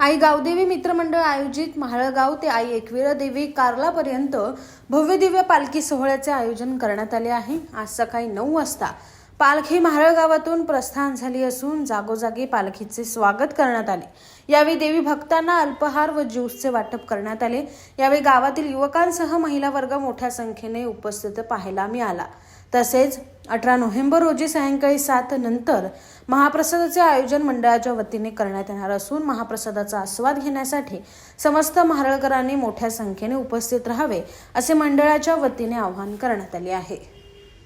आई गावदेवी मित्रमंडळ आयोजित महाळगाव ते आई एकविरा देवी कार्लापर्यंत भव्य दिव्य पालखी सोहळ्याचे आयोजन करण्यात आले आहे. आज सकाळी नऊ वाजता पालखी महाळगावातून प्रस्थान झाली असून जागोजागी पालखीचे स्वागत करण्यात आले. यावेळी देवी भक्तांना अल्पहार व ज्यूसचे वाटप करण्यात आले. यावेळी गावातील युवकांसह महिला वर्ग मोठ्या संख्येने उपस्थित पाहायला मिळाला. तसेच अठरा नोव्हेंबर रोजी सायंकाळी सात नंतर महाप्रसादाचे आयोजन मंडळाच्या वतीने करण्यात येणार असून महाप्रसादाचा आस्वाद घेण्यासाठी समस्त महारळकरांनी मोठ्या संख्येने उपस्थित राहावे असे मंडळाच्या वतीने आवाहन करण्यात आले आहे.